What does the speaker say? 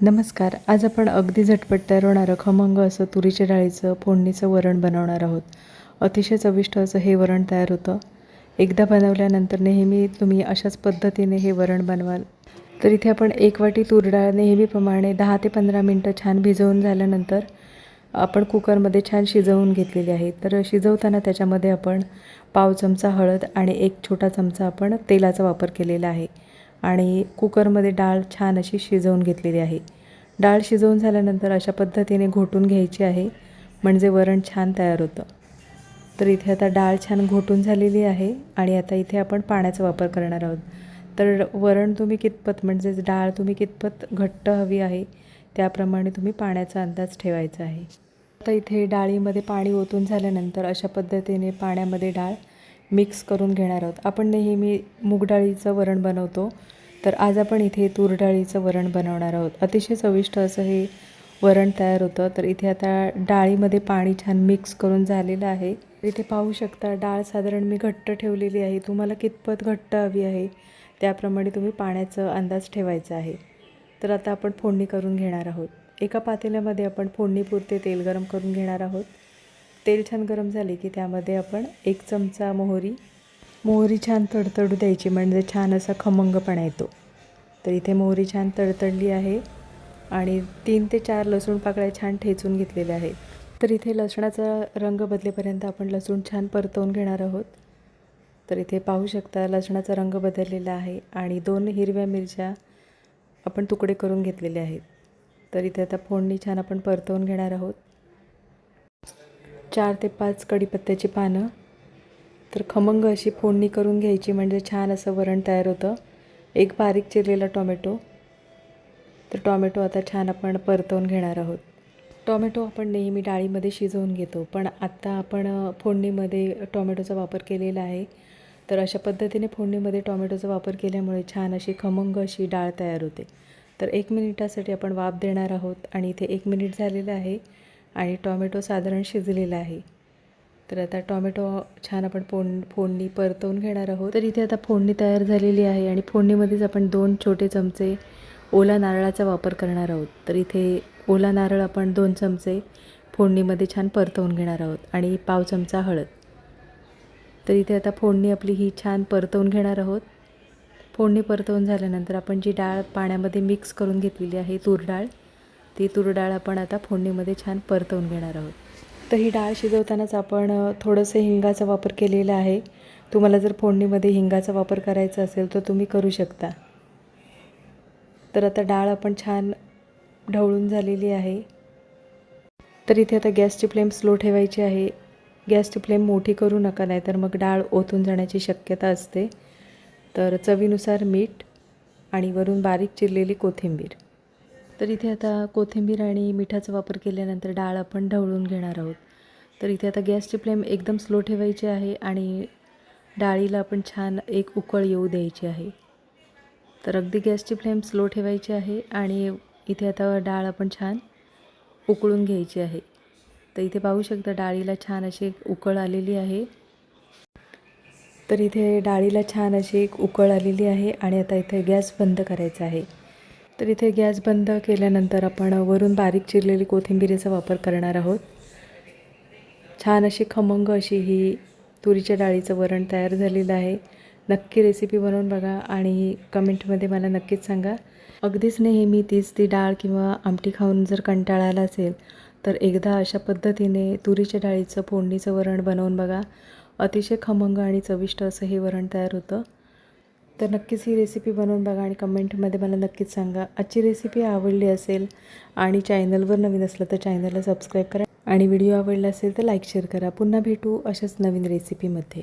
नमस्कार. आज आपण अगदी झटपट तयार होणारं खमंग असं तुरीच्या डाळीचं फोडणीचं वरण बनवणार आहोत. अतिशय चविष्ट असं हे वरण तयार होतं. एकदा बनवल्यानंतर नेहमी तुम्ही अशाच पद्धतीने हे वरण बनवाल. तर इथे आपण एक वाटी तूर डाळ नेहमीप्रमाणे दहा ते पंधरा मिनटं छान भिजवून झाल्यानंतर आपण कुकरमध्ये छान शिजवून घेतलेली आहे. तर शिजवताना त्याच्यामध्ये आपण पाव चमचा हळद आणि एक छोटा चमचा आपण तेलाचा वापर केलेला आहे. आणि कुकरमध्ये डाळ छान अशी शिजवून घेतलेली आहे. डाळ शिजवून झाल्यानंतर अशा पद्धतीने घोटून घ्यायची आहे म्हणजे वरण छान तयार होतं. तर इथे आता डाळ छान घोटून झालेली आहे आणि आता इथे आपण पाण्याचा वापर करणार आहोत. तर वरण तुम्ही कितपत म्हणजेच डाळ तुम्ही कितपत घट्ट हवी आहे त्याप्रमाणे तुम्ही पाण्याचा अंदाज ठेवायचा आहे. आता इथे डाळीमध्ये पाणी ओतून झाल्यानंतर अशा पद्धतीने पाण्यामध्ये डाळ मिक्स करून घेणार आहोत. आपण नेहमी मूग डाळीचं वरण बनवतो तर आज आपण इथे तूर डाळीचं वरण बनवणार आहोत. अतिशय चविष्ट असं हे वरण तयार होतं. तर इथे आता डाळीमध्ये पाणी छान मिक्स करून झालेलं आहे. इथे पाहू शकता डाळ साधारण मी घट्ट ठेवलेली आहे. तुम्हाला कितपत घट्ट हवी आहे त्याप्रमाणे तुम्ही पाण्याचं अंदाज ठेवायचा आहे. तर आता आपण फोडणी करून घेणार आहोत. एका पातेल्यामध्ये आपण फोडणीपुरते तेल गरम करून घेणार आहोत. तेल छान गरम झाले की त्यामध्ये आपण एक चमचा मोहरी. मोहरी छान तडतडू द्यायची म्हणजे छान असा खमंगपणा येतो. तर इथे मोहरी छान तडतडली आहे आणि तीन ते चार लसूण पाकळ्या छान ठेचून घेतलेल्या आहेत. तर इथे लसणाचा रंग बदलेपर्यंत आपण लसूण छान परतवून घेणार आहोत. तर इथे पाहू शकता लसणाचा रंग बदललेला आहे आणि दोन हिरव्या मिरच्या आपण तुकडे करून घेतलेले आहेत. तर इथे आता फोडणी छान आपण परतवून घेणार आहोत. चार ते पाच कढीपत्त्याची पानं. तर खमंग अशी फोडणी करून घ्यायची म्हणजे छान असं वरण तयार होतं. एक बारीक चिरलेला टॉमॅटो. तर टॉमॅटो आता छान आपण परतवून घेणार आहोत. टॉमॅटो आपण नेहमी डाळीमध्ये शिजवून घेतो पण आत्ता आपण फोडणीमध्ये टॉमॅटोचा वापर केलेला आहे. तर अशा पद्धतीने फोडणीमध्ये टॉमॅटोचा वापर केल्यामुळे छान अशी खमंग अशी डाळ तयार होते. तर एक मिनिटासाठी आपण वाफ देणार आहोत आणि इथे एक मिनिट झालेलं आहे. आणि टॉमॅटो साधारण शिजलेला आहे. तर आता टॉमॅटो छान आपण फोड फोडणी परतवून घेणार आहोत. तर इथे आता फोडणी तयार झालेली आहे आणि फोडणीमध्येच आपण दोन छोटे चमचे ओला नारळाचा वापर करणार आहोत. तर इथे ओला नारळ आपण दोन चमचे फोडणीमध्ये छान परतवून घेणार आहोत आणि पाव चमचा हळद. तर इथे आता फोडणी आपली ही छान परतवून घेणार आहोत. फोडणी परतवून झाल्यानंतर आपण जी डाळ पाण्यामध्ये मिक्स करून घेतलेली आहे तूर डाळ ती तूर डाळ आपण आता फोडणीमध्ये छान परतवून घेणार आहोत. तर ही डाळ शिजवतानाच आपण थोडंसं हिंगाचा वापर केलेला आहे. तुम्हाला जर फोडणीमध्ये हिंगाचा वापर करायचा असेल तर तुम्ही करू शकता. तर आता डाळ आपण छान ढवळून झालेली आहे. तर इथे आता गॅसची फ्लेम स्लो ठेवायची आहे. गॅसची फ्लेम मोठी करू नका नाही तर मग डाळ ओतून जाण्याची शक्यता असते. तर चवीनुसार मीठ आणि वरून बारीक चिरलेली कोथिंबीर. तर इथे आता कोथिंबीर आणि मिठाचा वापर केल्यानंतर डाळ आपण ढवळून घेणार आहोत. तर इथे आता गॅसची फ्लेम एकदम स्लो ठेवायची आहे आणि डाळीला आपण छान एक उकळ येऊ द्यायची आहे. तर अगदी गॅसची फ्लेम स्लो ठेवायची आहे आणि इथे आता डाळ आपण छान उकळून घ्यायची आहे. तर इथे पाहू शकता डाळीला छान अशी एक उकळ आलेली आहे. तर इथे डाळीला छान अशी एक उकळ आलेली आहे आणि आता इथे गॅस बंद करायचा आहे. तर इथे गॅस बंद केल्यानंतर आपण वरून बारीक चिरलेली कोथिंबीरीचा वापर करणार आहोत. छान अशी खमंग अशी ही तुरीच्या डाळीचं वरण तयार झालेलं आहे. नक्की रेसिपी बनवून बघा आणि कमेंटमध्ये मला नक्कीच सांगा. अगदीच नेहमी तीच ती डाळ किंवा आमटी खाऊन जर कंटाळा आला असेल तर एकदा अशा पद्धतीने तुरीच्या डाळीचं फोडणीचं वरण बनवून बघा. अतिशय खमंग आणि चविष्ट असं हे वरण तयार होतं. तर नक्कीच ही रेसिपी बनवून बघा आणि कमेंटमध्ये मला नक्कीच सांगा. आजची रेसिपी आवडली असेल आणि चॅनलवर नवीन असलं तर चॅनलला सबस्क्राईब करा. आणि व्हिडिओ आवडला असेल तर लाईक शेअर करा. पुन्हा भेटू अशाच नवीन रेसिपीमध्ये